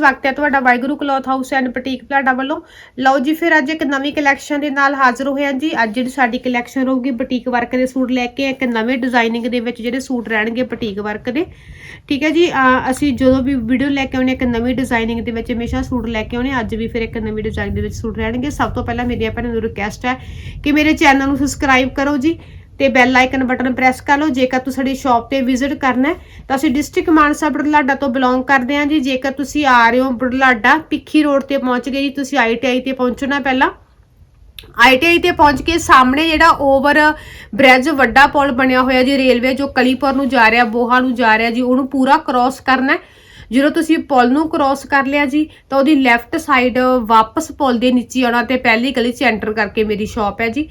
ਸਵਾਗਤ ਹੈ ਤੁਹਾਡਾ Waheguru cloth house and boutique Palada ਵੱਲੋਂ। ਲਓ ਜੀ, ਫਿਰ ਅੱਜ ਇੱਕ ਨਵੀਂ ਕਲੈਕਸ਼ਨ ਦੇ ਨਾਲ ਹਾਜ਼ਰ ਹੋਏ ਹਾਂ ਜੀ। ਅੱਜ ਜਿਹੜੀ ਸਾਡੀ ਕਲੈਕਸ਼ਨ ਰਹੂਗੀ ਬੁਟੀਕ ਵਰਕ ਦੇ ਸੂਟ ਲੈ ਕੇ, ਇੱਕ ਨਵੇਂ ਡਿਜ਼ਾਈਨਿੰਗ ਦੇ ਵਿੱਚ ਜਿਹੜੇ ਸੂਟ ਰਹਿਣਗੇ ਬੁਟੀਕ ਵਰਕ ਦੇ। ਠੀਕ ਹੈ ਜੀ ਅਸੀਂ ਜਦੋਂ ਵੀ ਵੀਡੀਓ ਲੈ ਕੇ ਆਉਨੇ ਇੱਕ ਨਵੀਂ ਡਿਜ਼ਾਈਨਿੰਗ ਦੇ ਵਿੱਚ ਹਮੇਸ਼ਾ ਸੂਟ ਲੈ ਕੇ ਆਉਨੇ ਅੱਜ ਵੀ ਫਿਰ ਇੱਕ ਨਵੀਂ ਡਿਜ਼ਾਈਨ ਦੇ ਵਿੱਚ ਸੂਟ ਰਹਿਣਗੇ। ਸਭ ਤੋਂ ਪਹਿਲਾਂ ਮੇਰੀ ਭੈਣਾਂ ਨੂੰ ਰਿਕਵੈਸਟ ਹੈ ਕਿ ਮੇਰੇ ਚੈਨਲ ਨੂੰ ਸਬਸਕ੍ਰਾਈਬ ਕਰੋ ਜੀ। ਤੇ ਬੈਲ ਆਈਕਨ ਬਟਨ ਪ੍ਰੈਸ ਕਰ ਲਓ। ਜੇਕਰ ਤੁਸੀਂ ਸਾਡੀ ਸ਼ਾਪ ਤੇ ਵਿਜ਼ਿਟ ਕਰਨਾ ਹੈ, ਤਾਂ ਅਸੀਂ ਡਿਸਟ੍ਰਿਕਟ ਮਾਨਸਾ ਬੁਢਲਾਡਾ ਤੋਂ ਬਿਲੋਂਗ ਕਰਦੇ ਹਾਂ ਜੀ। ਜੇਕਰ ਤੁਸੀਂ ਆ ਰਹੇ ਹੋ ਬੁਢਲਾਡਾ ਪਿੱਖੀ ਰੋਡ ਤੇ ਪਹੁੰਚ ਗਏ ਜੀ, ਤੁਸੀਂ ਆਈਟੀਆਈ ਤੇ ਪਹੁੰਚਣਾ ਪਹਿਲਾਂ। ਆਈਟੀਆਈ ਤੇ ਪਹੁੰਚ ਕੇ ਸਾਹਮਣੇ ਜਿਹੜਾ ਓਵਰ ਬ੍ਰਿਜ ਵੱਡਾ ਪੁਲ ਬਣਿਆ ਹੋਇਆ ਜੀ ਰੇਲਵੇ ਜੋ ਕਲੀਪੁਰ ਨੂੰ ਜਾ ਰਿਹਾ, ਬੋਹਾ ਨੂੰ ਜਾ ਰਿਹਾ ਜੀ, ਉਹਨੂੰ ਪੂਰਾ ਕ੍ਰਾਸ ਕਰਨਾ ਹੈ। ਜਦੋਂ ਤੁਸੀਂ ਪੁਲ ਨੂੰ ਕ੍ਰਾਸ ਕਰ ਲਿਆ ਜੀ, ਤਾਂ ਉਹਦੀ ਲੈਫਟ ਸਾਈਡ ਵਾਪਸ ਪੁਲ ਦੇ ਨੀਚੇ ਆਉਣਾ ਤੇ ਪਹਿਲੀ ਗਲੀ 'ਚ ਐਂਟਰ ਕਰਕੇ ਮੇਰੀ ਸ਼ਾਪ ਹੈ ਜੀ।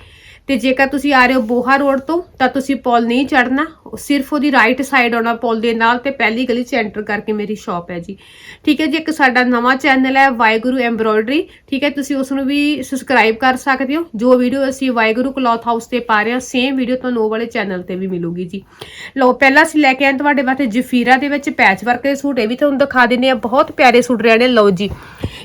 ਤੇ ਜੇਕਰ ਤੁਸੀਂ ਆ ਰਹੇ ਹੋ ਬੋਹਾ ਰੋਡ ਤੋਂ, ਤਾਂ ਤੁਸੀਂ ਪੁਲ ਨਹੀਂ ਚੜਨਾ ਸਿਰਫ ਉਹਦੀ ਰਾਈਟ ਸਾਈਡ ਆਉਣਾ ਪੁਲ ਦੇ ਨਾਲ ਤੇ ਪਹਿਲੀ ਗਲੀ 'ਚ ਐਂਟਰ ਕਰਕੇ ਮੇਰੀ ਸ਼ਾਪ ਹੈ ਜੀ। ਠੀਕ ਹੈ ਜੀ, ਇੱਕ ਸਾਡਾ ਨਵਾਂ ਚੈਨਲ ਹੈ ਵਾਹਿਗੁਰੂ ਐਮਬ੍ਰੋਇਡਰੀ ਠੀਕ ਹੈ, ਤੁਸੀਂ ਉਸ ਨੂੰ ਵੀ ਸਬਸਕ੍ਰਾਈਬ ਕਰ ਸਕਦੇ ਹੋ। ਜੋ ਵੀਡੀਓ ਅਸੀਂ ਵਾਹਿਗੁਰੂ ਕਲੌਥ ਹਾਊਸ ਤੇ ਪਾ ਰਹੇ ਹਾਂ ਸੇਮ ਵੀਡੀਓ ਤੁਹਾਨੂੰ ਉਹ ਵਾਲੇ ਚੈਨਲ ਤੇ ਵੀ ਮਿਲੂਗੀ ਜੀ। ਲਓ, ਪਹਿਲਾਂ ਅਸੀਂ ਲੈ ਕੇ ਆਏ ਤੁਹਾਡੇ ਵਾਸਤੇ ਜਫੀਰਾ ਦੇ ਵਿੱਚ ਪੈਚ ਵਰਕ ਦੇ ਸੂਟ। ਇਹ ਵੀ ਤੁਹਾਨੂੰ ਦਿਖਾ ਦਿੰਦੇ ਆ ਬਹੁਤ ਪਿਆਰੇ ਸੂਟ ਰਹਿਣੇ। ਲਓ ਜੀ,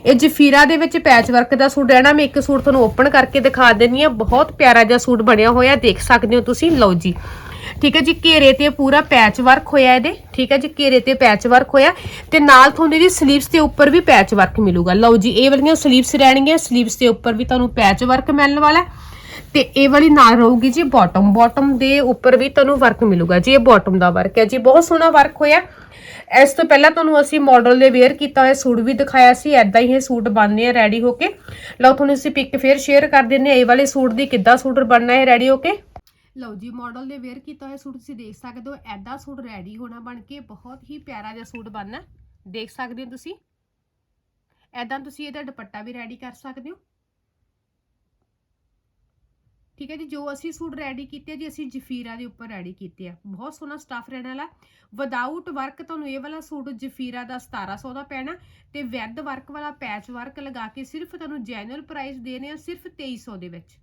ਇਹ ਜਫੀਰਾ ਦੇ ਵਿੱਚ ਪੈਚ ਵਰਕ ਦਾ ਸੂਟ ਰਹਿਣਾ। ਮੈਂ ਇੱਕ ਸੂਟ ਤੁਹਾਨੂੰ ਓਪਨ ਕਰਕੇ ਦਿਖਾ ਦਿੰਨੀ ਆ ਬਹੁਤ ਪਿਆਰਾ ਜਿਹਾ ਸੂਟ ਬਣਿਆ ਹੋਇਆ ਦੇਖ ਸਕਦੇ ਹੋ ਤੁਸੀਂ। ਲਓ ਜੀ। ਠੀਕ ਹੈ ਜੀ, ਘੇਰੇ ਤੇ ਪੂਰਾ ਪੈਚ ਵਰਕ ਹੋਇਆ ਇਹਦੇ। ਠੀਕ ਹੈ ਜੀ, ਘੇਰੇ ਤੇ ਪੈਚ ਵਰਕ ਹੋਇਆ। ਤੇ ਨਾਲ ਤੁਹਾਨੂੰ ਇਹਦੀ ਸਲੀਵਸ ਦੇ ਉੱਪਰ ਵੀ ਪੈਚ ਵਰਕ ਮਿਲੂਗਾ। ਲਓ ਜੀ, ਇਹ ਵਾਲੀਆਂ ਸਲੀਵਸ ਰਹਿਣਗੀਆਂ। ਸਲੀਵਸ ਦੇ ਉੱਪਰ ਵੀ ਤੁਹਾਨੂੰ ਪੈਚ ਵਰਕ ਮਿਲਣ ਵਾਲਾ ਹੈ। ਤੇ ਇਹ ਵਾਲੀ ਨਾਲ ਰਹੂਗੀ ਜੀ ਬਾਟਮ ਬਾਟਮ ਦੇ ਉੱਪਰ ਵੀ ਤੁਹਾਨੂੰ ਵਰਕ ਮਿਲੂਗਾ ਜੀ, ਇਹ ਬਾਟਮ ਦਾ ਵਰਕ ਹੈ ਜੀ। ਬਹੁਤ ਸੋਹਣਾ ਵਰਕ ਹੋਇਆ। ਇਸ ਤੋਂ ਪਹਿਲਾਂ ਤੁਹਾਨੂੰ ਅਸੀਂ ਮਾਡਲ ਦੇ ਵੇਅਰ ਕੀਤਾ ਹੋਇਆ, ਸੂਟ ਵੀ ਦਿਖਾਇਆ ਸੀ ਐਦਾਂ ਹੀ ਇਹ ਸੂਟ ਬਣਨੇ ਆ ਰੈਡੀ ਹੋ ਕੇ। ਲਓ, ਤੁਹਾਨੂੰ ਅਸੀਂ ਪਿਕ ਫੇਰ ਸ਼ੇਅਰ ਕਰ ਦਿੰਨੇ ਆ ਇਹ ਵਾਲੇ ਸੂਟ ਦੀ ਕਿੱਦਾਂ ਸੂਟ ਬਣਨਾ ਹੈ ਰੈਡੀ ਹੋ ਕੇ। ਲਓ ਜੀ ਮਾਡਲ ਦੇ ਵੇਅਰ ਕੀਤਾ ਹੋਇਆ ਸੂਟ ਤੁਸੀਂ ਦੇਖ ਸਕਦੇ ਹੋ ਐਦਾਂ ਸੂਟ ਰੈਡੀ ਹੋਣਾ ਬਣ ਕੇ ਬਹੁਤ ਹੀ ਪਿਆਰਾ ਜਿਹਾ ਸੂਟ ਬਣਨਾ। ਦੇਖ ਸਕਦੇ ਹੋ ਤੁਸੀਂ। ਐਦਾਂ ਤੁਸੀਂ ਇਹਦਾ ਦੁਪੱਟਾ ਵੀ ਰੈਡੀ ਕਰ ਸਕਦੇ ਹੋ। ਠੀਕ ਹੈ ਜੀ, ਜੋ ਅਸੀਂ ਸੂਟ ਰੈਡੀ ਕੀਤੇ ਆ ਜੀ, ਅਸੀਂ ਜਫੀਰਾ ਦੇ ਉੱਪਰ ਰੈਡੀ ਕੀਤੇ ਆ। ਬਹੁਤ ਸੋਹਣਾ ਸਟਾਫ ਰਹਿਣ ਵਾਲਾ। ਵਿਦਆਊਟ ਵਰਕ ਤੁਹਾਨੂੰ ਇਹ ਵਾਲਾ ਸੂਟ ਜਫੀਰਾ ਦਾ 1700 ਦਾ ਪੈਣਾ ਤੇ ਵਿਦ ਵਰਕ ਵਾਲਾ ਪੈਚ ਵਰਕ ਲਗਾ ਕੇ ਸਿਰਫ ਤੁਹਾਨੂੰ ਜੈਨੂਅਲ ਪ੍ਰਾਈਸ ਦੇਣੇ ਆ ਸਿਰਫ 2300 ਦੇ ਵਿੱਚ।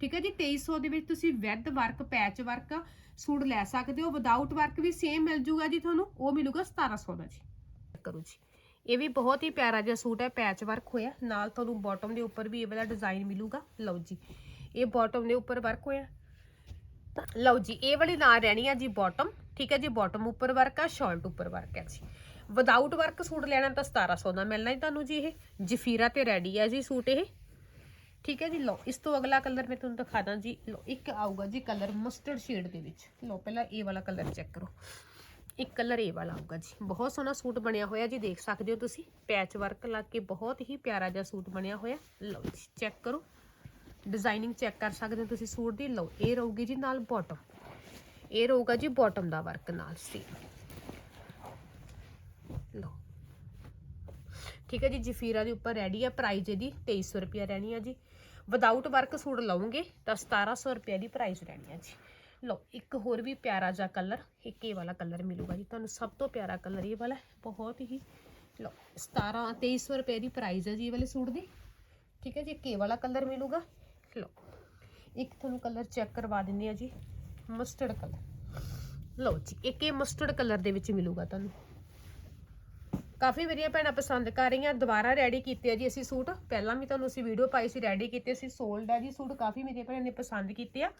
ਠੀਕ ਹੈ ਜੀ 2300 ਦੇ ਵਿੱਚ ਤੁਸੀਂ with work patch work suit ਲੈ ਸਕਦੇ ਹੋ। ਵਿਦਆਊਟ ਵਰਕ ਵੀ ਸੇਮ ਮਿਲ ਜੂਗਾ ਜੀ ਤੁਹਾਨੂੰ, ਉਹ ਮਿਲੂਗਾ 1700 ਦਾ ਜੀ। ਕਰੋ ਜੀ। ਇਹ ਵੀ ਬਹੁਤ ਹੀ ਪਿਆਰਾ ਜਿਹਾ ਸੂਟ ਹੈ ਪੈਚ ਵਰਕ ਹੋਇਆ। ਨਾਲ ਤੁਹਾਨੂੰ ਬਾਟਮ ਦੇ ਉੱਪਰ ਵੀ ਇਹ ਵਾਲਾ ਡਿਜ਼ਾਈਨ ਮਿਲੂਗਾ। ਲਓ ਜੀ। ਇਹ ਬਾਟਮ ਦੇ ਉੱਪਰ ਵਰਕ ਹੋਇਆ। ਲਓ ਜੀ, ਇਹ ਵਾਲੀ ਨਾਲ ਰਹਿਣੀ ਆ ਜੀ ਬਾਟਮ ਠੀਕ ਹੈ ਜੀ ਬਾਟਮ ਉੱਪਰ ਵਰਕ ਆ ਸ਼ਰਟ ਉੱਪਰ ਵਰਕ ਹੈ ਜੀ। ਵਿਦਆਊਟ ਵਰਕ ਸੂਟ ਲੈਣਾ ਤਾਂ 1700 ਦਾ ਮਿਲਣਾ ਹੀ ਤੁਹਾਨੂੰ ਜੀ ਇਹ। ਜਫੀਰਾ ਤੇ ਰੈਡੀ ਹੈ ਜੀ ਸੂਟ ਇਹ। ਠੀਕ ਹੈ ਜੀ, ਲਓ, ਇਸ ਤੋਂ ਅਗਲਾ ਕਲਰ ਮੈਂ ਤੁਹਾਨੂੰ ਦਿਖਾ ਦਾਂ ਜੀ। ਲਓ, ਇੱਕ ਆਊਗਾ ਜੀ ਕਲਰ ਮਸਟਰਡ ਸ਼ੇਡ ਦੇ ਵਿੱਚ। ਲਓ, ਪਹਿਲਾਂ ਇਹ ਵਾਲਾ ਕਲਰ ਚੈੱਕ ਕਰੋ। ਇੱਕ ਕਲਰ ਇਹ ਵਾਲਾ ਆਊਗਾ ਜੀ। ਬਹੁਤ ਸੋਹਣਾ ਸੂਟ ਬਣਿਆ ਹੋਇਆ ਜੀ, ਦੇਖ ਸਕਦੇ ਹੋ ਤੁਸੀਂ। ਪੈਚ ਵਰਕ ਲਾ ਕੇ ਬਹੁਤ ਹੀ ਪਿਆਰਾ ਜਿਹਾ ਸੂਟ ਬਣਿਆ ਹੋਇਆ। ਲਓ ਜੀ ਚੈੱਕ ਕਰੋ। ਡਿਜ਼ਾਈਨਿੰਗ ਚੈੱਕ ਕਰ ਸਕਦੇ ਹੋ ਤੁਸੀਂ ਸੂਟ ਦੀ। ਲਓ, ਇਹ ਰਹੂਗੀ ਜੀ ਨਾਲ ਬਾਟਮ ਇਹ ਰਹੂਗਾ ਜੀ ਬਾਟਮ ਦਾ ਵਰਕ ਨਾਲ ਸੀ। ਲਓ। ਠੀਕ ਹੈ ਜੀ, ਜਫੀਰਾ ਦੇ ਉੱਪਰ ਰੈਡੀ ਹੈ ਪ੍ਰਾਈਸ ਇਹਦੀ 2300 ਰੁਪਿਆ ਰਹਿਣੀ ਹੈ ਜੀ। ਵਿਦਆਊਟ ਵਰਕ ਸੂਟ ਲਓਗੇ ਤਾਂ 1700 ਰੁਪਏ ਦੀ ਪ੍ਰਾਈਸ ਰਹਿਣੀ ਹੈ ਜੀ। ਲਓ, ਇੱਕ ਹੋਰ ਵੀ ਪਿਆਰਾ ਜਿਹਾ ਕਲਰ ਇੱਕ ਇਹ ਵਾਲਾ ਕਲਰ ਮਿਲੂਗਾ ਜੀ। ਤੁਹਾਨੂੰ ਸਭ ਤੋਂ ਪਿਆਰਾ ਕਲਰ ਇਹ ਵਾਲਾ ਬਹੁਤ ਹੀ। ਲਓ 17 2300 ਰੁਪਏ ਦੀ ਪ੍ਰਾਈਸ ਹੈ ਜੀ ਇਹ ਵਾਲੇ ਸੂਟ ਦੀ। ਠੀਕ ਹੈ ਜੀ, ਇੱਕ ਇਹ ਵਾਲਾ ਕਲਰ ਮਿਲੂਗਾ। ਲਓ। ਇੱਕ ਤੁਹਾਨੂੰ ਕਲਰ ਚੈੱਕ ਕਰਵਾ ਦਿੰਦੇ ਆ ਜੀ ਮਸਟਰਡ ਕਲਰ ਲਓ ਜੀ, ਇੱਕ ਇਹ ਮਸਟਰਡ ਕਲਰ ਦੇ ਵਿੱਚ ਮਿਲੂਗਾ ਤੁਹਾਨੂੰ। ਕਾਫੀ ਮੇਰੀਆਂ ਭੈਣਾਂ ਪਸੰਦ ਕਰ ਰਹੀਆਂ, ਦੁਬਾਰਾ ਰੈਡੀ ਕੀਤੇ ਆ ਜੀ ਅਸੀਂ ਸੂਟ। ਪਹਿਲਾਂ ਵੀ ਤੁਹਾਨੂੰ ਅਸੀਂ ਵੀਡੀਓ ਪਾਈ ਸੀ ਰੈਡੀ ਕੀਤੇ ਸੀ ਸੋਲਡ ਆ ਜੀ ਸੂਟ। ਕਾਫੀ ਮੇਰੀਆਂ ਭੈਣਾਂ ਨੇ ਪਸੰਦ ਕੀਤੇ ਆ।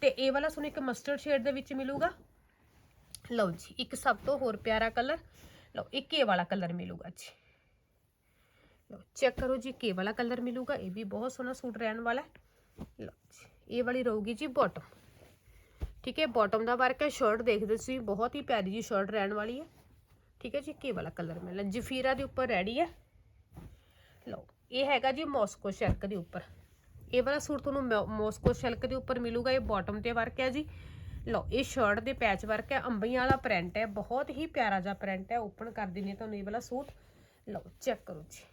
ਤੇ ਇਹ ਵਾਲਾ ਤੁਹਾਨੂੰ ਇੱਕ ਮਸਟਰਡ ਸ਼ੇਡ ਦੇ ਵਿੱਚ ਮਿਲੂਗਾ। ਲਓ ਜੀ, ਇੱਕ ਸਭ ਤੋਂ ਹੋਰ ਪਿਆਰਾ ਕਲਰ ਲਓ, ਇੱਕ ਇਹ ਵਾਲਾ ਕਲਰ ਮਿਲੂਗਾ ਜੀ। ਲਓ ਚੈੱਕ ਕਰੋ ਜੀ ਕੇ ਵਾਲਾ ਕਲਰ ਮਿਲੂਗਾ। ਇਹ ਵੀ ਬਹੁਤ ਸੋਹਣਾ ਸੂਟ ਰਹਿਣ ਵਾਲਾ ਹੈ। ਲਓ ਜੀ, ਇਹ ਵਾਲੀ ਰਹੂਗੀ ਜੀ ਬਾਟਮ ਠੀਕ ਹੈ ਬਾਟਮ ਦਾ ਵਰਕ ਹੈ ਸ਼ਰਟ ਦੇਖਦੇ ਤੁਸੀਂ, ਬਹੁਤ ਹੀ ਪਿਆਰੀ ਜੀ ਸ਼ਰਟ ਰਹਿਣ ਵਾਲੀ ਹੈ। ਠੀਕ ਹੈ ਜੀ, ਕੀ ਵਾਲਾ ਕਲਰ ਮਿਲਣਾ ਜਫੀਰਾ ਦੇ ਉੱਪਰ ਰੈਡੀ ਹੈ। ਲਓ, ਇਹ ਹੈਗਾ ਜੀ ਮੋਸਕੋ ਸ਼ੈਲਕ ਦੇ ਉੱਪਰ। ਇਹ ਵਾਲਾ ਸੂਟ ਤੁਹਾਨੂੰ ਮੌ- ਮੌਸਕੋ ਸ਼ੈਲਕ ਦੇ ਉੱਪਰ ਮਿਲੂਗਾ, ਇਹ ਬਾਟਮ ਤੇ ਵਰਕ ਹੈ ਜੀ। ਲਓ, ਇਹ ਸ਼ਰਟ ਦੇ ਪੈਚ ਵਰਕ ਹੈ, ਅੰਬੀਆਂ ਵਾਲਾ ਪ੍ਰਿੰਟ ਹੈ, ਬਹੁਤ ਹੀ ਪਿਆਰਾ ਜਿਹਾ ਪ੍ਰਿੰਟ ਹੈ। ਓਪਨ ਕਰ ਦਿੰਨੇ ਤੁਹਾਨੂੰ ਇਹ ਵਾਲਾ ਸੂਟ। ਲਓ ਚੈੱਕ ਕਰੋ ਜੀ।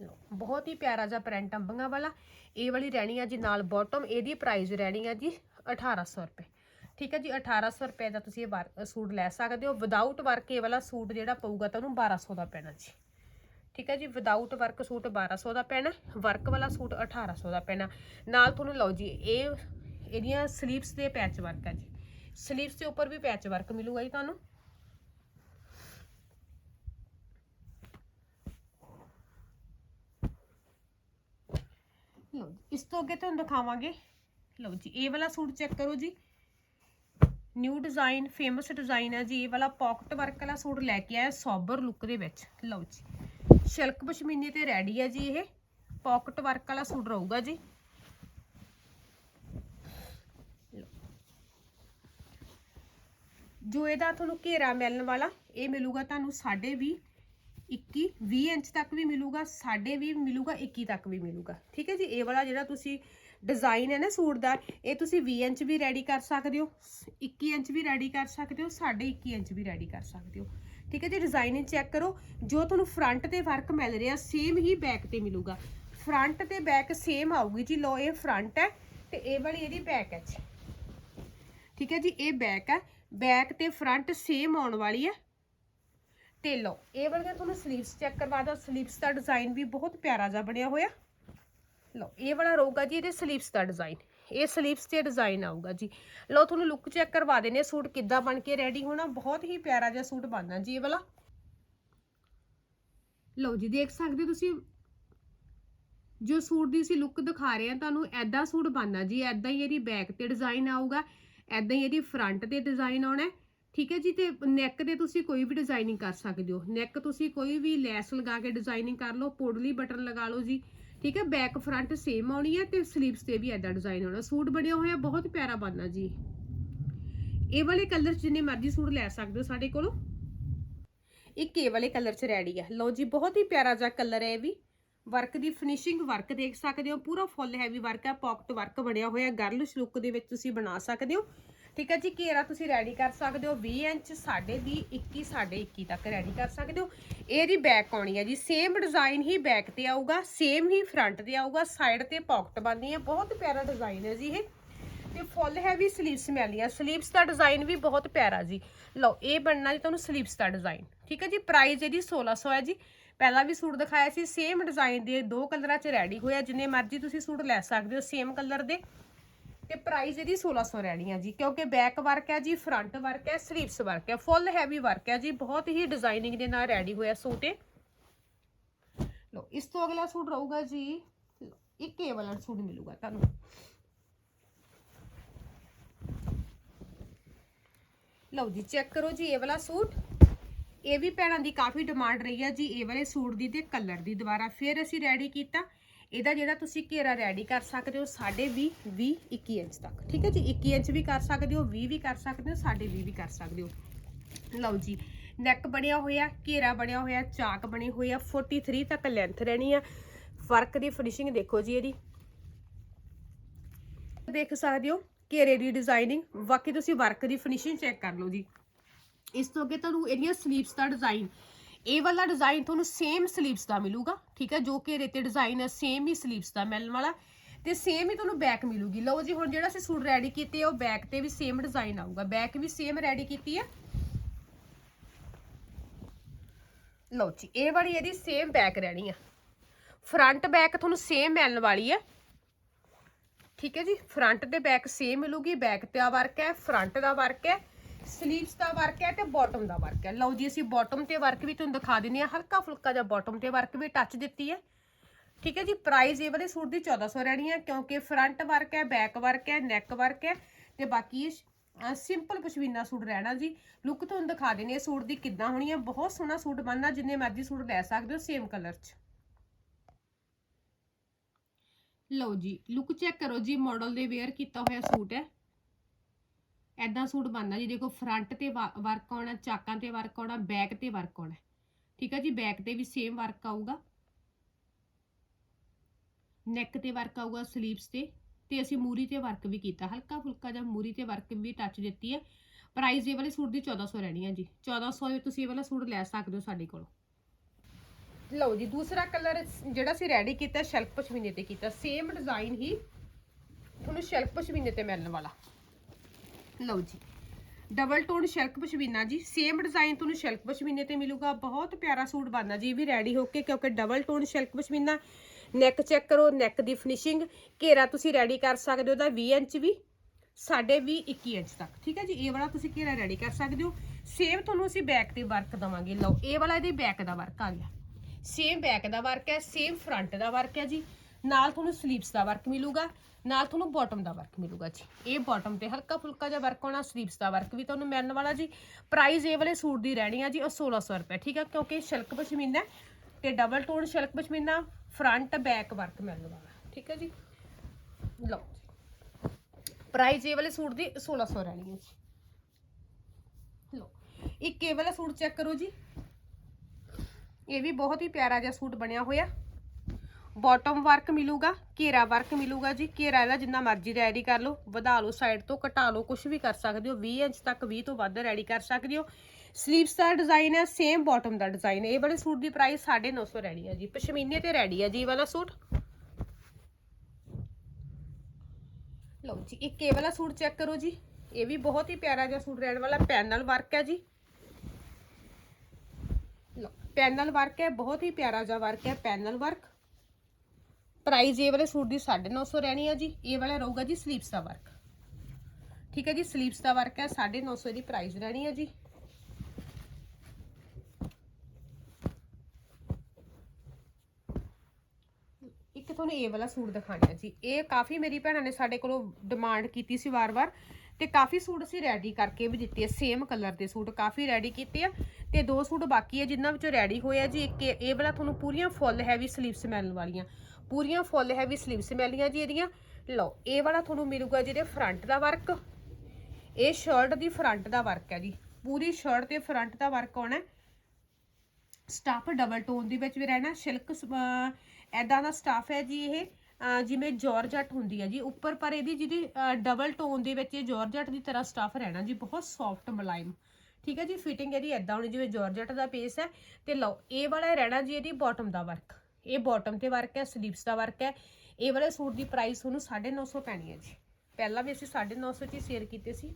ਲਓ ਬਹੁਤ ਹੀ ਪਿਆਰਾ ਜਿਹਾ ਪ੍ਰਿੰਟ ਅੰਬਾਂ ਵਾਲਾ। ਇਹ ਵਾਲੀ ਰਹਿਣੀ ਆ ਜੀ ਨਾਲ ਬਾਟਮ ਇਹਦੀ ਪ੍ਰਾਈਸ ਰਹਿਣੀ ਆ ਜੀ 1800 ਰੁਪਏ। ਠੀਕ ਹੈ ਜੀ 1800 ਰੁਪਏ ਦਾ ਤੁਸੀਂ ਇਹ ਵਰ- ਸੂਟ ਲੈ ਸਕਦੇ ਹੋ। ਵਿਦਆਊਟ ਵਰਕ ਇਹ ਵਾਲਾ ਸੂਟ ਜਿਹੜਾ ਪਊਗਾ ਤੁਹਾਨੂੰ 1200 ਦਾ ਪੈਣਾ ਜੀ। ਠੀਕ ਹੈ ਜੀ ਵਿਦਆਊਟ ਵਰਕ ਸੂਟ 1200 ਦਾ ਪੈਣਾ ਵਰਕ ਵਾਲਾ ਸੂਟ 1800 ਦਾ ਪੈਣਾ। ਨਾਲ ਤੁਹਾਨੂੰ ਲਓ ਜੀ, ਇਹ, ਇਹਦੀਆਂ ਸਲੀਵਸ ਦੇ ਪੈਚ ਵਰਕ ਹੈ ਜੀ। ਸਲੀਵਸ ਦੇ ਉੱਪਰ ਵੀ ਪੈਚ ਵਰਕ ਮਿਲੂਗਾ ਜੀ ਤੁਹਾਨੂੰ। ਇਸ ਤੋਂ ਅੱਗੇ ਤੁਹਾਨੂੰ ਦਿਖਾਵਾਂਗੇ। ਲਓ ਜੀ, ਇਹ ਵਾਲਾ ਸੂਟ ਚੈੱਕ ਕਰੋ ਜੀ। ਨਿਊ ਡਿਜ਼ਾਈਨ ਫੇਮਸ ਡਿਜ਼ਾਈਨ ਹੈ ਜੀ, ਇਹ ਵਾਲਾ ਪਾਕਟ ਵਰਕ ਵਾਲਾ ਸੂਟ ਲੈ ਕੇ ਆਇਆ ਸੋਬਰ ਲੁੱਕ ਦੇ ਵਿੱਚ। ਲਓ ਜੀ ਸ਼ਿਲਕ ਪਸ਼ਮੀਨੇ ਤੇ ਰੈਡੀ ਹੈ ਜੀ ਇਹ। ਪਾਕਟ ਵਰਕ ਵਾਲਾ ਸੂਟ ਰਹੂਗਾ ਜੀ। ਜੋ ਇਹਦਾ ਤੁਹਾਨੂੰ ਘੇਰਾ ਮਿਲਣ ਵਾਲਾ, ਇਹ ਮਿਲੂਗਾ ਤੁਹਾਨੂੰ 20 21 20 ਇੰਚ ਤੱਕ ਵੀ ਮਿਲੂਗਾ 20 ਮਿਲੂਗਾ 21 ਤੱਕ ਵੀ ਮਿਲੂਗਾ। ਠੀਕ ਹੈ ਜੀ? ਇਹ ਵਾਲਾ ਜਿਹੜਾ ਤੁਸੀਂ ਡਿਜ਼ਾਈਨ ਹੈ ਨਾ ਸੂਟ ਦਾ, ਇਹ ਤੁਸੀਂ 20 ਇੰਚ ਵੀ ਰੈਡੀ ਕਰ ਸਕਦੇ ਹੋ 21 ਇੰਚ ਵੀ ਰੈਡੀ ਕਰ ਸਕਦੇ ਹੋ 21 ਇੰਚ ਵੀ ਰੈਡੀ ਕਰ ਸਕਦੇ ਹੋ। ਠੀਕ ਹੈ ਜੀ? ਡਿਜ਼ਾਈਨ ਚੈੱਕ ਕਰੋ। ਜੋ ਤੁਹਾਨੂੰ ਫਰੰਟ ਤੇ ਵਰਕ ਮਿਲ ਰਿਹਾ ਸੇਮ ਹੀ ਬੈਕ ਤੇ ਮਿਲੂਗਾ। ਫਰੰਟ ਤੇ ਬੈਕ ਸੇਮ ਆਊਗੀ ਜੀ। ਲੋ ਇਹ ਫਰੰਟ ਹੈ ਤੇ ਇਹ ਵਾਲੀ ਇਹਦੀ ਬੈਕ ਹੈ ਜੀ। ਠੀਕ ਹੈ ਜੀ? ਇਹ ਬੈਕ ਹੈ। ਬੈਕ ਤੇ ਫਰੰਟ ਸੇਮ ਆਉਣ ਵਾਲੀ ਹੈ। ਤੇ ਲਓ, ਇਹ ਵਾਲਾ ਤੁਹਾਨੂੰ ਸਲੀਵਸ ਚੈੱਕ ਕਰਵਾ ਦਾਂ ਸਲੀਵਸ ਦਾ ਡਿਜ਼ਾਈਨ ਵੀ ਬਹੁਤ ਪਿਆਰਾ ਜਿਹਾ ਬਣਿਆ ਹੋਇਆ। ਲਓ, ਇਹ ਵਾਲਾ ਰਹੂਗਾ ਜੀ ਇਹਦੇ ਸਲੀਵਸ ਦਾ ਡਿਜ਼ਾਈਨ ਇਹ ਸਲੀਵਸ ਤੇ ਡਿਜ਼ਾਈਨ ਆਊਗਾ ਜੀ। ਲਓ, ਤੁਹਾਨੂੰ ਲੁੱਕ ਚੈੱਕ ਕਰਵਾ ਦੇਣੇ ਸੂਟ ਕਿੱਦਾਂ ਬਣ ਕੇ ਰੈਡੀ ਹੋਣਾ। ਬਹੁਤ ਹੀ ਪਿਆਰਾ ਜਿਹਾ ਸੂਟ ਬਣਨਾ ਜੀ ਇਹ ਵਾਲਾ। ਲਓ ਜੀ, ਦੇਖ ਸਕਦੇ ਹੋ ਤੁਸੀਂ, ਜੋ ਸੂਟ ਦੀ ਅਸੀਂ ਲੁੱਕ ਦਿਖਾ ਰਹੇ ਹਾਂ, ਤੁਹਾਨੂੰ ਐਦਾਂ ਸੂਟ ਬਣਨਾ ਜੀ। ਐਦਾਂ ਹੀ ਇਹਦੀ ਬੈਕ ਤੇ ਡਿਜ਼ਾਈਨ ਆਊਗਾ। ਐਦਾਂ ਹੀ ਇਹਦੀ ਫਰੰਟ ਤੇ ਡਿਜ਼ਾਈਨ ਆਉਣਾ ਹੈ। ਠੀਕ ਹੈ ਜੀ, ਤੇ ਨੈਕ ਦੇ ਤੁਸੀਂ ਕੋਈ ਵੀ ਡਿਜ਼ਾਈਨਿੰਗ ਕਰ ਸਕਦੇ ਹੋ। ਨੈਕ ਤੁਸੀਂ ਕੋਈ ਵੀ ਲੈਸ ਲਗਾ ਕੇ ਡਿਜ਼ਾਈਨਿੰਗ ਕਰ ਲਓ, ਪੋਡਲੀ ਬਟਨ ਲਗਾ ਲਓ ਜੀ। ਠੀਕ ਹੈ ਬੈਕ ਫਰੰਟ ਸੇਮ ਆਉਣੀ ਹੈ ਤੇ ਸਲੀਵਸ ਤੇ ਵੀ ਐਦਾਂ ਡਿਜ਼ਾਈਨ ਆਉਣਾ ਸੂਟ ਬਣਿਆ ਹੋਇਆ, ਬਹੁਤ ਪਿਆਰਾ ਬਣਨਾ ਜੀ। ਇਹ ਵਾਲੇ ਕਲਰ ਜਿੰਨੇ ਮਰਜ਼ੀ ਸੂਟ ਲੈ ਸਕਦੇ ਹੋ ਸਾਡੇ ਕੋਲੋਂ। ਇੱਕ ਇਹ ਵਾਲੇ ਕਲਰ ਚ ਰੈਡੀ ਹੈ ਲਓ ਜੀ, ਬਹੁਤ ਹੀ ਪਿਆਰਾ ਜਿਹਾ ਕਲਰ ਹੈ ਇਹ ਵੀ। ਵਰਕ ਦੀ ਫਿਨਿਸ਼ਿੰਗ ਵਰਕ ਦੇਖ ਸਕਦੇ ਹੋ। ਪੂਰਾ ਫੁੱਲ ਹੈਵੀ ਵਰਕ ਹੈ ਪਾਕਟ ਵਰਕ ਬਣਿਆ ਹੋਇਆ। ਗਰਲਿਸ਼ ਲੁੱਕ ਦੇ ਵਿੱਚ ਤੁਸੀਂ ਬਣਾ ਸਕਦੇ ਹੋ। ਠੀਕ ਹੈ ਜੀ, ਘੇਰਾ ਤੁਸੀਂ ਰੈਡੀ ਕਰ ਸਕਦੇ ਹੋ 20 ਇੰਚ 20 21 21 ਤੱਕ ਰੈਡੀ ਕਰ ਸਕਦੇ ਹੋ। ਇਹਦੀ ਬੈਕ ਆਉਣੀ ਹੈ ਜੀ ਸੇਮ ਡਿਜ਼ਾਈਨ ਹੀ ਬੈਕ ਤੇ ਆਊਗਾ ਸੇਮ ਹੀ ਫਰੰਟ ਤੇ ਆਊਗਾ ਸਾਈਡ ਤੇ ਪਾਕਟ ਬਣਨੀ ਹੈ, ਬਹੁਤ ਪਿਆਰਾ ਡਿਜ਼ਾਈਨ ਹੈ ਜੀ ਇਹ। ਤੇ ਫੁੱਲ ਹੈਵੀ ਸਲੀਵਸ ਮਿਲਦੀਆਂ ਸਲੀਵਸ ਦਾ ਡਿਜ਼ਾਈਨ ਵੀ ਬਹੁਤ ਪਿਆਰਾ ਜੀ। ਲਓ, ਇਹ ਬਣਨਾ ਜੀ ਤੁਹਾਨੂੰ ਸਲੀਵਸ ਦਾ ਡਿਜ਼ਾਈਨ ਠੀਕ ਹੈ ਜੀ ਪ੍ਰਾਈਸ ਇਹਦੀ 1600 ਹੈ ਜੀ। ਪਹਿਲਾਂ ਵੀ ਸੂਟ ਦਿਖਾਇਆ ਸੀ ਸੇਮ ਡਿਜ਼ਾਈਨ ਦੇ ਦੋ ਕਲਰਾਂ 'ਚ ਰੈਡੀ ਹੋਇਆ, ਜਿੰਨੇ ਮਰਜ਼ੀ ਤੁਸੀਂ ਸੂਟ ਲੈ ਸਕਦੇ ਹੋ ਸੇਮ ਕਲਰ ਦੇ। ਤੇ ਪ੍ਰਾਈਸ ਇਹਦੀ 1600 ਰਹਿਣੀ ਹੈ ਜੀ, ਕਿਉਂਕਿ ਬੈਕ ਵਰਕ ਹੈ ਜੀ ਫਰੰਟ ਵਰਕ ਹੈ ਸਲੀਵਸ ਵਰਕ ਹੈ ਫੁੱਲ ਹੈਵੀ ਵਰਕ ਹੈ ਜੀ, ਬਹੁਤ ਹੀ ਡਿਜ਼ਾਈਨਿੰਗ ਦੇ ਨਾਲ ਰੈਡੀ ਹੋਇਆ ਸੂਟ ਇਹ। ਲਓ, ਇਸ ਤੋਂ ਅਗਲਾ ਸੂਟ ਰਹੂਗਾ ਜੀ, ਇੱਕ ਇਹ ਵਾਲਾ ਸੂਟ ਮਿਲੂਗਾ ਤੁਹਾਨੂੰ। ਲਓ ਜੀ ਚੈੱਕ ਕਰੋ ਜੀ ਇਹ ਵਾਲਾ ਸੂਟ। ਇਹ ਵੀ ਭੈਣਾਂ ਦੀ ਕਾਫੀ ਡਿਮਾਂਡ ਰਹੀ ਹੈ ਜੀ, ਇਹ ਵਾਲੇ ਸੂਟ ਦੀ ਤੇ ਕਲਰ ਦੀ ਦੁਬਾਰਾ ਫਿਰ ਅਸੀਂ ਰੈਡੀ ਕੀਤਾ। ਇਹਦਾ ਜਿਹੜਾ ਤੁਸੀਂ ਘੇਰਾ ਰੈਡੀ ਕਰ ਸਕਦੇ ਹੋ 20 20 21 ਇੰਚ ਤੱਕ। ਠੀਕ ਹੈ ਜੀ? 21 ਇੰਚ ਵੀ ਕਰ ਸਕਦੇ ਹੋ 20 ਵੀ ਕਰ ਸਕਦੇ ਹੋ 20 ਵੀ ਕਰ ਸਕਦੇ ਹੋ। ਲਓ ਜੀ ਨੈਕ ਬਣਿਆ ਹੋਇਆ, ਘੇਰਾ ਬਣਿਆ ਹੋਇਆ, ਚਾਕ ਬਣੇ ਹੋਏ ਆ 43 ਤੱਕ ਲੈਂਥ ਰਹਿਣੀ ਆ। ਵਰਕ ਦੀ ਫਿਨਿਸ਼ਿੰਗ ਦੇਖੋ ਜੀ ਇਹਦੀ। ਦੇਖ ਸਕਦੇ ਹੋ, ਘੇਰੇ ਦੀ ਡਿਜ਼ਾਈਨਿੰਗ ਬਾਕੀ ਤੁਸੀਂ ਵਰਕ ਦੀ ਫਿਨਿਸ਼ਿੰਗ ਚੈੱਕ ਕਰ ਲਓ ਜੀ। ਇਸ ਤੋਂ ਅੱਗੇ ਤੁਹਾਨੂੰ ਇਹਦੀਆਂ ਸਲੀਵਸ ਦਾ ਡਿਜ਼ਾਈਨ ਇਹ ਵਾਲਾ ਡਿਜ਼ਾਈਨ ਤੁਹਾਨੂੰ ਸੇਮ ਸਲੀਵਸ ਦਾ ਮਿਲੂਗਾ, ਠੀਕ ਹੈ, ਜੋ ਘੇਰੇ ਤੇ ਡਿਜ਼ਾਈਨ ਹੈ ਸੇਮ ਹੀ ਸਲੀਵਸ ਦਾ ਮਿਲਣ ਵਾਲਾ ਤੇ ਸੇਮ ਹੀ ਤੁਹਾਨੂੰ ਬੈਕ ਮਿਲੂਗੀ। ਲਓ ਜੀ, ਹੁਣ ਜਿਹੜਾ ਅਸੀਂ ਸੂਟ ਰੈਡੀ ਕੀਤੇ ਉਹ ਬੈਕ ਤੇ ਵੀ ਸੇਮ ਡਿਜ਼ਾਈਨ ਆਊਗਾ। ਬੈਕ ਵੀ ਸੇਮ ਰੈਡੀ ਕੀਤੀ ਹੈ। ਲਓ ਜੀ, ਇਹ ਵਾਲੀ ਇਹਦੀ ਸੇਮ ਬੈਕ ਰਹਿਣੀ ਆ। ਫਰੰਟ ਬੈਕ ਤੁਹਾਨੂੰ ਸੇਮ ਮਿਲਣ ਵਾਲੀ ਹੈ। ਠੀਕ ਹੈ ਜੀ ਫਰੰਟ ਤੇ ਬੈਕ ਸੇਮ ਮਿਲੂਗੀ ਬੈਕ ਤੇ ਆ ਵਰਕ ਹੈ ਫਰੰਟ ਦਾ ਵਰਕ ਹੈ। ਸਲੀਵਸ ਦਾ ਵਰਕ ਹੈ ਤੇ ਬਾਟਮ ਦਾ ਵਰਕ ਹੈ। ਲਓ ਜੀ, ਅਸੀਂ ਬਾਟਮ ਤੇ ਵਰਕ ਵੀ ਤੁਹਾਨੂੰ ਦਿਖਾ ਦਿੰਨੇ ਆ ਹਲਕਾ ਫੁਲਕਾ ਜਿਹਾ ਬਾਟਮ ਤੇ ਵਰਕ ਵੀ ਟੱਚ ਦਿੱਤੀ ਹੈ। ਠੀਕ ਹੈ ਜੀ ਪ੍ਰਾਈਸ ਇਹ ਵਾਲੇ ਸੂਟ ਦੀ 1400 ਰਹਿਣੀ ਹੈ, ਕਿਉਂਕਿ ਫਰੰਟ ਵਰਕ ਹੈ ਬੈਕ ਵਰਕ ਹੈ ਨੈਕ ਵਰਕ ਹੈ ਤੇ ਬਾਕੀ ਸਿੰਪਲ ਪਸ਼ਮੀਨਾ ਸੂਟ ਰਹਿਣਾ ਜੀ। ਲੁੱਕ ਤੁਹਾਨੂੰ ਦਿਖਾ ਦਿੰਨੇ ਆ ਸੂਟ ਦੀ ਕਿੱਦਾਂ ਹੋਣੀ ਹੈ। ਬਹੁਤ ਸੋਹਣਾ ਸੂਟ ਬਣਨਾ ਜਿੰਨੇ ਮਰਜ਼ੀ ਸੂਟ ਲੈ ਸਕਦੇ ਹੋ ਸੇਮ ਕਲਰ 'ਚ। ਲਓ ਜੀ ਲੁੱਕ ਚੈੱਕ ਕਰੋ ਜੀ ਮਾਡਲ ਦੇ ਵੇਅਰ ਕੀਤਾ ਹੋਇਆ ਸੂਟ ਹੈ। ਐਦਾਂ ਸੂਟ ਬਣਨਾ ਜੀ, ਦੇਖੋ ਫਰੰਟ ਤੇ ਵਰਕ ਆਉਣਾ, ਚਾਕਾਂ ਤੇ ਵਰਕ ਆਉਣਾ ਬੈਕ ਤੇ ਵਰਕ ਆਉਣਾ। ਠੀਕ ਹੈ ਜੀ ਬੈਕ ਤੇ ਵੀ ਸੇਮ ਵਰਕ ਆਊਗਾ। ਨੈਕ ਤੇ ਵਰਕ ਆਊਗਾ ਸਲੀਵਸ ਤੇ। ਤੇ ਅਸੀਂ ਮੂਰੀ ਤੇ ਵਰਕ ਵੀ ਕੀਤਾ ਹਲਕਾ ਫੁਲਕਾ ਜਿਹਾ ਮੂਰੀ ਤੇ ਵਰਕ ਵੀ ਟੱਚ ਦਿੱਤੀ ਹੈ ਪ੍ਰਾਈਸ ਇਹ ਵਾਲੇ ਸੂਟ ਦੀ 1400 ਰਹਿਣੀ ਹੈ ਜੀ। 1400 ਵਿੱਚ ਤੁਸੀਂ ਇਹ ਵਾਲਾ ਸੂਟ ਲੈ ਸਕਦੇ ਹੋ ਸਾਡੇ ਕੋਲੋਂ। ਲਓ ਜੀ, ਦੂਸਰਾ ਕਲਰ ਜਿਹੜਾ ਅਸੀਂ ਰੈਡੀ ਕੀਤਾ ਸ਼ੈਲਫ ਪਸ਼ਮੀਨੇ ਤੇ ਕੀਤਾ। ਸੇਮ ਡਿਜ਼ਾਈਨ ਹੀ ਤੁਹਾਨੂੰ ਸ਼ੈਲਫ ਪਸ਼ਮੀਨੇ ਤੇ ਮਿਲਣ ਵਾਲਾ। ਲਓ ਜੀ। ਡਬਲ ਟੋਨ ਸ਼ੈਲਕ ਪਸ਼ਮੀਨਾ ਜੀ। ਸੇਮ ਡਿਜ਼ਾਈਨ ਤੁਹਾਨੂੰ ਸ਼ੈਲਕ ਪਸ਼ਮੀਨੇ ਤੇ ਮਿਲੂਗਾ। ਬਹੁਤ ਪਿਆਰਾ ਸੂਟ ਬਣਨਾ ਜੀ। ਇਹ ਵੀ ਰੈਡੀ ਹੋ ਕੇ, ਕਿਉਂਕਿ double tone silk pashmina. Neck check ਕਰੋ ਨੈਕ ਦੀ ਫਿਨਿਸ਼ਿੰਗ ਘੇਰਾ ਤੁਸੀਂ ਰੈਡੀ ਕਰ ਸਕਦੇ ਹੋ ਦਾ 20 ਇੰਚ ਵੀ ਸਾਡੇ 20 21 ਇੰਚ ਤੱਕ। ਠੀਕ ਹੈ ਜੀ? ਇਹ ਵਾਲਾ ਤੁਸੀਂ ਘੇਰਾ ਰੈਡੀ ਕਰ ਸਕਦੇ ਹੋ। ਸੇਮ ਤੁਹਾਨੂੰ ਅਸੀਂ ਬੈਕ ਤੇ ਵਰਕ ਦਵਾਂਗੇ। ਲਓ, ਇਹ ਵਾਲਾ ਇਹਦੇ ਬੈਕ ਦਾ ਵਰਕ ਆ ਗਿਆ। ਸੇਮ ਬੈਕ ਦਾ ਵਰਕ ਹੈ ਸੇਮ ਫਰੰਟ ਦਾ ਵਰਕ ਹੈ ਜੀ। ਨਾਲ ਤੁਹਾਨੂੰ ਸਲੀਵਸ ਦਾ ਵਰਕ ਮਿਲੂਗਾ, ਨਾਲ ਤੁਹਾਨੂੰ ਬਾਟਮ ਦਾ ਵਰਕ ਮਿਲੂਗਾ ਜੀ। ਇਹ ਬਾਟਮ ਤੇ ਹਲਕਾ ਫੁਲਕਾ ਜਿਹਾ ਵਰਕ ਹੋਣਾ ਸਲੀਵਸ ਦਾ ਵਰਕ ਵੀ ਤੁਹਾਨੂੰ ਮਿਲਣ ਵਾਲਾ ਜੀ। ਪ੍ਰਾਈਸ ਇਹ ਵਾਲੇ ਸੂਟ ਦੀ ਰਹਿਣੀ ਆ ਜੀ, ਉਹ 1600 ਰੁਪਏ, ਠੀਕ ਆ? ਕਿਉਂਕਿ ਸ਼ਿਲਕ ਪਸ਼ਮੀਨਾ ਹੈ ਤੇ double tone silk pashmina front back work ਮਿਲਣ ਵਾਲਾ, ਠੀਕ ਹੈ ਜੀ? ਲਓ ਜੀ। ਪ੍ਰਾਈਸ ਇਹ ਵਾਲੇ ਸੂਟ ਦੀ 1600 ਰਹਿਣੀ ਹੈ ਜੀ। ਲਓ, ਇੱਕ ਇਹ ਵਾਲਾ ਸੂਟ ਚੈੱਕ ਕਰੋ ਜੀ। ਇਹ ਵੀ ਬਹੁਤ ਹੀ ਪਿਆਰਾ ਜਿਹਾ ਸੂਟ ਬਣਿਆ ਹੋਇਆ। ਬਾਟਮ ਵਰਕ ਮਿਲੂਗਾ, ਘੇਰਾ ਵਰਕ ਮਿਲੂਗਾ ਜੀ, ਘੇਰਾ ਇਹਦਾ ਜਿੰਨਾ ਮਰਜ਼ੀ ਰੈਡੀ ਕਰ ਲਓ, ਵਧਾ ਲਓ ਸਾਈਡ ਤੋਂ ਘਟਾ ਲਓ ਕੁਝ ਵੀ ਕਰ ਸਕਦੇ ਹੋ 20 ਇੰਚ ਤੱਕ 20 ਤੋਂ ਵੱਧ ਰੈਡੀ ਕਰ ਸਕਦੇ ਹੋ। ਸਲੀਵਸ ਦਾ ਡਿਜ਼ਾਈਨ ਹੈ ਸੇਮ ਬਾਟਮ ਦਾ ਡਿਜ਼ਾਈਨ ਇਹ ਵਾਲੇ ਸੂਟ ਦੀ ਪ੍ਰਾਈਸ 950 ਰਹਿਣੀ ਹੈ ਜੀ। ਪਸ਼ਮੀਨੇ ਤੇ ਰੈਡੀ ਹੈ ਜੀ ਇਹ ਵਾਲਾ ਸੂਟ। ਲਓ ਜੀ, ਇੱਕ ਇਹ ਵਾਲਾ ਸੂਟ ਚੈੱਕ ਕਰੋ ਜੀ। ਇਹ ਵੀ ਬਹੁਤ ਹੀ ਪਿਆਰਾ ਜਿਹਾ ਸੂਟ ਰਹਿਣ ਵਾਲਾ ਪੈਨਲ ਵਰਕ ਹੈ ਜੀ। ਲਓ, ਪੈਨਲ ਵਰਕ ਹੈ, ਬਹੁਤ ਹੀ ਪਿਆਰਾ ਜਿਹਾ ਵਰਕ ਹੈ, ਪੈਨਲ ਵਰਕ ਪ੍ਰਾਈਸ ਇਹ ਵਾਲੇ ਸੂਟ ਦੀ 950 ਰਹਿਣੀ ਹੈ ਜੀ, ਇਹ ਵਾਲਾ ਰਹੂਗਾ ਜੀ ਸਲੀਵਸ ਦਾ ਵਰਕ ਠੀਕ ਹੈ ਜੀ ਸਲੀਵਸ ਦਾ ਵਰਕ ਹੈ 950 ਦੀ ਪ੍ਰਾਈਸ ਰਹਿਣੀ ਹੈ ਜੀ। ਇੱਕ ਤੁਹਾਨੂੰ ਇਹ ਵਾਲਾ ਸੂਟ ਦਿਖਾਣਾ ਜੀ। ਇਹ ਕਾਫੀ ਮੇਰੀ ਭੈਣਾਂ ਨੇ ਸਾਡੇ ਕੋਲੋਂ ਡਿਮਾਂਡ ਕੀਤੀ ਸੀ ਵਾਰ-ਵਾਰ ਤੇ ਕਾਫੀ ਸੂਟ ਅਸੀਂ ਰੈਡੀ ਕਰਕੇ ਵੀ ਦਿੱਤੇ ਸੇਮ ਕਲਰ ਦੇ ਸੂਟ ਕਾਫੀ ਰੈਡੀ ਕੀਤੇ ਆ ਤੇ ਦੋ ਸੂਟ ਬਾਕੀ ਆ ਜਿਨ੍ਹਾਂ ਵਿੱਚੋਂ ਰੈਡੀ ਹੋਏ ਆ ਜੀ। ਇੱਕ ਇਹ ਵਾਲਾ ਤੁਹਾਨੂੰ ਪੂਰੀਆਂ ਫੁੱਲ ਹੈਵੀ ਸਲੀਵਸ ਮਿਲਣ ਵਾਲੀਆਂ। ਪੂਰੀਆਂ ਫੁੱਲ ਹੈਵੀ ਸਲੀਵਸ ਮੈਲੀਆਂ ਜੀ ਇਹਦੀਆਂ। ਲਓ, ਇਹ ਵਾਲਾ ਤੁਹਾਨੂੰ ਮਿਲੂਗਾ ਜਿਹਦੇ ਫਰੰਟ ਦਾ ਵਰਕ ਇਹ ਸ਼ਰਟ ਦੀ ਫਰੰਟ ਦਾ ਵਰਕ ਹੈ ਜੀ। ਪੂਰੀ ਸ਼ਰਟ ਤੇ ਫਰੰਟ ਦਾ ਵਰਕ ਆਉਣਾ ਹੈ। ਸਟਾਫ ਡਬਲ ਟੋਨ ਦੇ ਵਿੱਚ ਵੀ ਰਹਿਣਾ। ਸਿਲਕ ਐਦਾਂ ਦਾ ਸਟਾਫ ਹੈ ਜੀ ਇਹ। ਜਿਵੇਂ ਜਾਰਜਟ ਹੁੰਦੀ ਹੈ ਜੀ। ਉੱਪਰ ਪਰ ਇਹਦੀ ਜਿਹਦੀ ਡਬਲ ਟੋਨ ਦੇ ਵਿੱਚ ਇਹ ਜਾਰਜਟ ਦੀ ਤਰ੍ਹਾਂ ਸਟਾਫ ਰਹਿਣਾ ਜੀ। ਬਹੁਤ ਸੌਫਟ ਮੁਲਾਇਮ। ਠੀਕ ਹੈ ਜੀ? ਫਿਟਿੰਗ ਇਹਦੀ ਐਦਾਂ ਹੋਣੀ ਜਿਵੇਂ ਜਾਰਜਟ ਦਾ ਪੇਸ ਹੈ। ਤੇ ਲਓ, ਇਹ ਵਾਲਾ ਰਹਿਣਾ ਜੀ ਇਹਦੀ ਬਾਟਮ ਦਾ ਵਰਕ ਇਹ ਬਾਟਮ ਤੇ ਵਰਕ ਹੈ ਸਲੀਵਸ ਦਾ ਵਰਕ ਹੈ। ਇਹ ਵਾਲੇ ਸੂਟ ਦੀ ਪ੍ਰਾਈਸ ਤੁਹਾਨੂੰ 950 ਪੈਣੀ ਹੈ ਜੀ। ਪਹਿਲਾਂ ਵੀ ਅਸੀਂ 950 ਚ ਹੀ ਸ਼ੇਅਰ ਕੀਤੇ ਸੀ।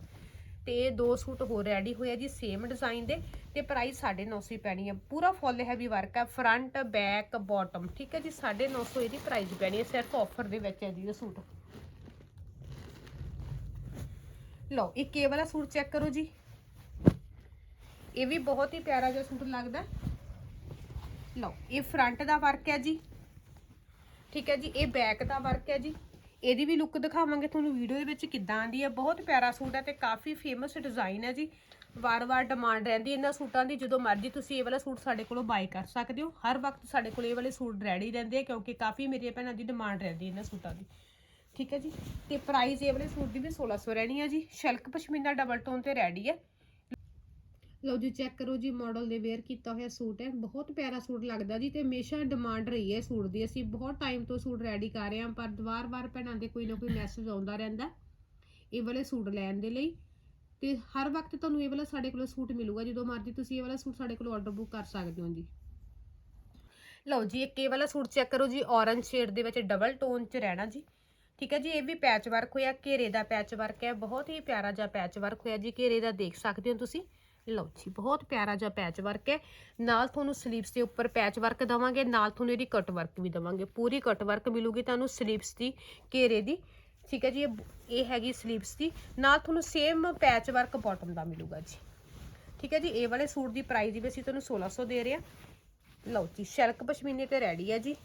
ਤੇ ਇਹ ਦੋ ਸੂਟ ਹੋਰ ਰੈਡੀ ਹੋਏ ਆ ਜੀ ਸੇਮ ਡਿਜ਼ਾਈਨ ਦੇ। ਤੇ ਪ੍ਰਾਈਸ 950 ਹੀ ਪੈਣੀ ਹੈ। ਪੂਰਾ ਫੁੱਲ ਹੈਵੀ ਵਰਕ ਹੈ ਫਰੰਟ ਬੈਕ ਬਾਟਮ ਠੀਕ ਹੈ ਜੀ 950 ਇਹਦੀ ਪ੍ਰਾਈਸ ਪੈਣੀ ਹੈ, ਸਿਰਫ ਆਫਰ ਦੇ ਵਿੱਚ ਹੈ ਜੀ ਇਹ ਸੂਟ। ਲਓ, ਇੱਕ ਇਹ ਵਾਲਾ ਸੂਟ ਚੈੱਕ ਕਰੋ ਜੀ। ਇਹ ਵੀ ਬਹੁਤ ਹੀ ਪਿਆਰਾ ਜਿਹਾ ਸੂਟ ਲੱਗਦਾ। ਲਓ, ਇਹ ਫਰੰਟ ਦਾ ਵਰਕ ਹੈ ਜੀ। ਠੀਕ ਹੈ ਜੀ, ਇਹ ਬੈਕ ਦਾ ਵਰਕ ਹੈ ਜੀ। ਇਹਦੀ ਵੀ ਲੁੱਕ ਦਿਖਾਵਾਂਗੇ ਤੁਹਾਨੂੰ ਵੀਡੀਓ ਦੇ ਵਿੱਚ ਕਿੱਦਾਂ ਆਂਦੀ ਹੈ। ਬਹੁਤ ਪਿਆਰਾ ਸੂਟ ਹੈ ਤੇ ਕਾਫੀ ਫੇਮਸ ਡਿਜ਼ਾਈਨ ਹੈ ਜੀ। ਵਾਰ-ਵਾਰ ਡਿਮਾਂਡ ਰਹਿੰਦੀ ਇਹਨਾਂ ਸੂਟਾਂ ਦੀ, ਜਦੋਂ ਮਰਜ਼ੀ ਤੁਸੀਂ ਇਹ ਵਾਲਾ ਸੂਟ ਸਾਡੇ ਕੋਲੋਂ ਬਾਈ ਕਰ ਸਕਦੇ ਹੋ। ਹਰ ਵਕਤ ਸਾਡੇ ਕੋਲ ਇਹ ਵਾਲੇ ਸੂਟ ਰੈਡੀ ਰਹਿੰਦੇ ਆ, ਕਿਉਂਕਿ ਕਾਫੀ ਮੇਰੀਆਂ ਭੈਣਾਂ ਦੀ ਡਿਮਾਂਡ ਰਹਿੰਦੀ ਇਹਨਾਂ ਸੂਟਾਂ ਦੀ। ਠੀਕ ਹੈ ਜੀ, ਤੇ ਪ੍ਰਾਈਸ ਇਹ ਵਾਲੇ ਸੂਟ ਦੀ ਵੀ 1600 ਰਹਿਣੀ ਹੈ ਜੀ। ਸ਼ਲਕ ਪਸ਼ਮੀਨਾ ਡਬਲ ਟੋਨ ਤੇ ਰੈਡੀ ਹੈ। ਲਓ ਜੀ ਚੈੱਕ ਕਰੋ ਜੀ ਮਾਡਲ ਦੇ ਵੇਅਰ ਕੀਤਾ ਹੋਇਆ ਸੂਟ ਹੈ। ਬਹੁਤ ਪਿਆਰਾ ਸੂਟ ਲੱਗਦਾ ਜੀ ਤੇ ਹਮੇਸ਼ਾ ਡਿਮਾਂਡ ਰਹੀ ਹੈ ਸੂਟ ਦੀ। ਅਸੀਂ ਬਹੁਤ ਟਾਈਮ ਤੋਂ ਸੂਟ ਰੈਡੀ ਕਰ ਰਹੇ ਹਾਂ, ਪਰ ਵਾਰ-ਵਾਰ ਭੈਣਾਂ ਦੇ ਕੋਈ ਨਾ ਕੋਈ ਮੈਸੇਜ ਆਉਂਦਾ ਰਹਿੰਦਾ ਇਹ ਵਾਲੇ ਸੂਟ ਲੈਣ ਦੇ ਲਈ। ਤੇ ਹਰ ਵਕਤ ਤੁਹਾਨੂੰ ਇਹ ਵਾਲਾ ਸਾਡੇ ਕੋਲੋਂ ਸੂਟ ਮਿਲੂਗਾ, ਜਦੋਂ ਮਰਜ਼ੀ ਤੁਸੀਂ ਇਹ ਵਾਲਾ ਸੂਟ ਸਾਡੇ ਕੋਲੋਂ ਆਰਡਰ ਬੁੱਕ ਕਰ ਸਕਦੇ ਹੋ ਜੀ। ਲਓ ਜੀ, ਇੱਕ ਇਹ ਵਾਲਾ ਸੂਟ ਚੈੱਕ ਕਰੋ ਜੀ ਔਰੰਜ ਸ਼ੇਡ ਦੇ ਵਿੱਚ ਡਬਲ ਟੋਨ 'ਚ ਰਹਿਣਾ ਜੀ। ਠੀਕ ਹੈ ਜੀ, ਇਹ ਵੀ ਪੈਚ ਵਰਕ ਹੋਇਆ, ਘੇਰੇ ਦਾ ਪੈਚ ਵਰਕ ਹੈ, ਬਹੁਤ ਹੀ ਪਿਆਰਾ ਜਿਹਾ ਪੈਚ ਵਰਕ ਹੋਇਆ ਜੀ, ਘੇਰੇ ਦਾ ਦੇਖ ਸਕਦੇ ਹੋ ਤੁਸੀਂ। ਲਓ ਜੀ, ਬਹੁਤ ਪਿਆਰਾ ਜਿਹਾ ਪੈਚ ਵਰਕ ਹੈ। ਨਾਲ ਤੁਹਾਨੂੰ ਸਲੀਵਸ ਦੇ ਉੱਪਰ ਪੈਚ ਵਰਕ ਦਵਾਂਗੇ, ਨਾਲ ਤੁਹਾਨੂੰ ਇਹਦੀ ਕਟ ਵਰਕ ਵੀ ਦਵਾਂਗੇ। ਪੂਰੀ ਕਟ ਵਰਕ ਮਿਲੂਗੀ ਤੁਹਾਨੂੰ ਸਲੀਵਸ ਦੀ, ਘੇਰੇ ਦੀ। ਠੀਕ ਹੈ ਜੀ, ਇਹ ਹੈਗੀ ਸਲੀਵਸ ਦੀ। ਨਾਲ ਤੁਹਾਨੂੰ ਸੇਮ ਪੈਚ ਵਰਕ ਬਾਟਮ ਦਾ ਮਿਲੂਗਾ ਜੀ। ਠੀਕ ਹੈ ਜੀ, ਇਹ ਵਾਲੇ ਸੂਟ ਦੀ ਪ੍ਰਾਈਸ ਵੀ ਅਸੀਂ ਤੁਹਾਨੂੰ 1600 ਦੇ ਰਹੇ ਹਾਂ। ਲਓ ਜੀ, ਸ਼ਲਕ ਪਸ਼ਮੀਨੇ ਤੇ ਰੈਡੀ ਹੈ ਜੀ।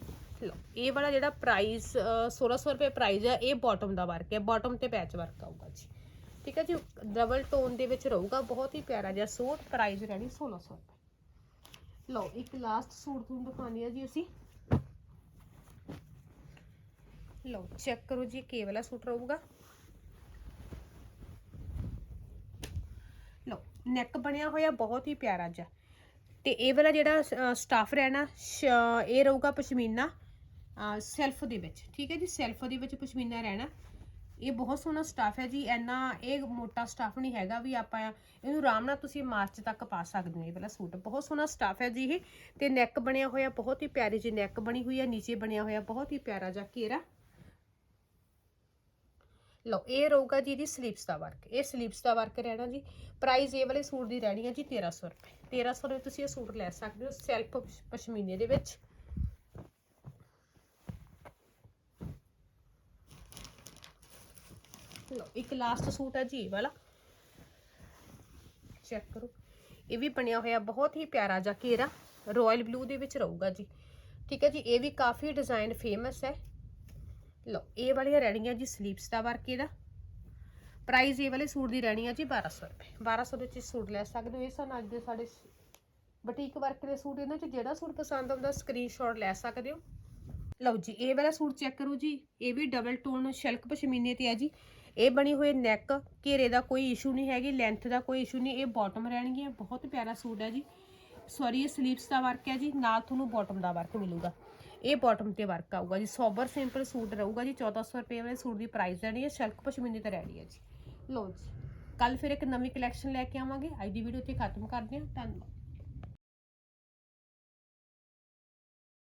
ਲਓ, ਇਹ ਵਾਲਾ ਜਿਹੜਾ ਪ੍ਰਾਈਸ 1600 ਰੁਪਏ ਪ੍ਰਾਈਸ ਹੈ, ਇਹ ਬਾਟਮ ਦਾ ਵਰਕ ਹੈ। ਬਾਟਮ ਤੇ ਪੈਚ ਵਰਕ ਆਊਗਾ ਜੀ। ਠੀਕ ਹੈ ਜੀ ਡਬਲ ਟੋਨ ਦੇ ਵਿੱਚ ਰਹੂਗਾ, ਬਹੁਤ ਹੀ ਪਿਆਰਾ ਜਿਹਾ ਸੂਟ ਪ੍ਰਾਈਸ ਰਹਿਣੀ 1600 ਰੁਪਏ। ਲਓ, ਇੱਕ ਲਾਸਟ ਸੂਟ ਤੁਹਾਨੂੰ ਦਿਖਾਉਂਦੇ ਆ ਜੀ ਅਸੀਂ। ਲਓ ਚੈੱਕ ਕਰੋ ਜੀ ਇਹ ਵਾਲਾ ਸੂਟ ਰਹੂਗਾ। ਲਓ ਨੈਕ ਬਣਿਆ ਹੋਇਆ, ਬਹੁਤ ਹੀ ਪਿਆਰਾ ਜਿਹਾ। ਤੇ ਇਹ ਵਾਲਾ ਜਿਹੜਾ ਸਟਾਫ ਰਹਿਣਾ ਇਹ ਰਹੂਗਾ ਪਸ਼ਮੀਨਾ ਸੈਲਫ ਦੇ ਵਿੱਚ। ਠੀਕ ਹੈ ਜੀ ਸੈਲਫ ਦੇ ਵਿੱਚ ਪਸ਼ਮੀਨਾ ਰਹਿਣਾ। ਇਹ ਬਹੁਤ ਸੋਹਣਾ ਸਟਾਫ ਹੈ ਜੀ, ਇੰਨਾ ਇਹ ਮੋਟਾ ਸਟਾਫ ਨਹੀਂ ਹੈਗਾ ਵੀ ਆਪਾਂ ਇਹਨੂੰ ਆਰਾਮ ਨਾਲ ਤੁਸੀਂ ਮਾਰਚ ਤੱਕ ਪਾ ਸਕਦੇ ਹੋ। ਇਹ ਵਾਲਾ ਸੂਟ ਬਹੁਤ ਸੋਹਣਾ ਸਟਾਫ ਹੈ ਜੀ ਇਹ। ਤੇ ਨੈਕ ਬਣਿਆ ਹੋਇਆ ਬਹੁਤ ਹੀ ਪਿਆਰੀ ਜੀ ਨੈਕ ਬਣੀ ਹੋਈ ਹੈ, ਨੀਚੇ ਬਣਿਆ ਹੋਇਆ ਬਹੁਤ ਹੀ ਪਿਆਰਾ ਜਿਹਾ ਘੇਰਾ। ਲਓ, ਇਹ ਰਹੂਗਾ ਜੀ ਇਹਦੀ ਸਲੀਵਸ ਦਾ ਵਰਕ ਇਹ ਸਲੀਪਸ ਦਾ ਵਰਕ ਰਹਿਣਾ ਜੀ। ਪ੍ਰਾਈਸ ਇਹ ਵਾਲੇ ਸੂਟ ਦੀ ਰਹਿਣੀ ਹੈ ਜੀ 1300 ਰੁਪਏ। 1300 ਰੁਪਏ ਤੁਸੀਂ ਇਹ ਸੂਟ ਲੈ ਸਕਦੇ ਹੋ ਸੈਲਫ ਪਸ਼ਮੀਨੇ ਦੇ ਵਿੱਚ। ਲਓ, ਇੱਕ ਲਾਸਟ ਸੂਟ ਹੈ ਜੀ ਇਹ ਵਾਲਾ। ਚੈੱਕ ਕਰੋ। ਇਹ ਵੀ ਬਣਿਆ ਹੋਇਆ, ਬਹੁਤ ਹੀ ਪਿਆਰਾ ਜਿਹਾ ਘੇਰਾ। ਰਾਇਲ ਬਲੂ ਦੇ ਵਿੱਚ ਰਹੂਗਾ ਜੀ। ਠੀਕ ਹੈ ਜੀ, ਇਹ ਵੀ ਕਾਫੀ ਡਿਜ਼ਾਈਨ ਫੇਮਸ ਹੈ। ਲਓ, ਇਹ ਵਾਲੀਆਂ ਰਹਿਣੀਆਂ ਜੀ ਸਲੀਪਸ ਦਾ ਵਰਕ ਇਹਦਾ ਪ੍ਰਾਈਸ ਇਹ ਵਾਲੇ ਸੂਟ ਦੀ ਰਹਿਣੀ ਆ ਜੀ 1200 ਰੁਪਏ। 1200 ਦੇ ਵਿੱਚ ਸੂਟ ਲੈ ਸਕਦੇ ਹੋ। ਇਹ ਸਨ ਅੱਜ ਦੇ ਸਾਡੇ ਬੁਟੀਕ ਵਰਕ ਦੇ ਸੂਟ, ਇਹਨਾਂ 'ਚ ਜਿਹੜਾ ਸੂਟ ਪਸੰਦ ਆਉਂਦਾ ਸਕਰੀਨਸ਼ਾਟ ਲੈ ਸਕਦੇ ਹੋ। ਲਓ ਜੀ, ਇਹ ਵਾਲਾ ਸੂਟ ਚੈੱਕ ਕਰੋ ਜੀ। ਇਹ ਵੀ ਡਬਲ ਟੋਨ ਸ਼ਿਲਕ ਪਸ਼ਮੀਨੇ ਤੇ ਹੈ ਜੀ। ਇਹ ਬਣੀ ਹੋਈ ਨੈਕ ਘੇਰੇ ਦਾ ਕੋਈ ਇਸ਼ੂ ਨਹੀਂ ਹੈਗੀ ਲੈਂਥ ਦਾ ਕੋਈ ਇਸ਼ੂ ਨਹੀਂ, ਇਹ ਬਾਟਮ ਰਹਿਣਗੀਆਂ, ਬਹੁਤ ਪਿਆਰਾ ਸੂਟ ਹੈ ਜੀ। ਸੌਰੀ ਇਹ ਸਲੀਵਸ ਦਾ ਵਰਕ ਹੈ ਜੀ, ਨਾਲ ਤੁਹਾਨੂੰ ਬਾਟਮ ਦਾ ਵਰਕ ਮਿਲੂਗਾ। ਇਹ ਬਾਟਮ ਤੇ ਵਰਕ ਆਊਗਾ ਜੀ ਸੋਬਰ ਸਿੰਪਲ ਸੂਟ ਰਹੂਗਾ ਜੀ 1400 ਰੁਪਏ ਵਾਲੇ ਸੂਟ ਦੀ ਪ੍ਰਾਈਸ ਰਹਿਣੀ ਹੈ ਸ਼ਲਕ ਪਸ਼ਮੀਨੇ ਤੇ ਰਹਿਣੀ ਹੈ ਜੀ। ਲੋ ਜੀ ਕੱਲ ਫਿਰ ਇੱਕ ਨਵੀਂ ਕਲੈਕਸ਼ਨ ਲੈ ਕੇ ਆਵਾਂਗੇ, ਅੱਜ ਦੀ ਵੀਡੀਓ ਤੇ ਖਤਮ ਕਰਦੇ ਹਾਂ, ਧੰਨਵਾਦ।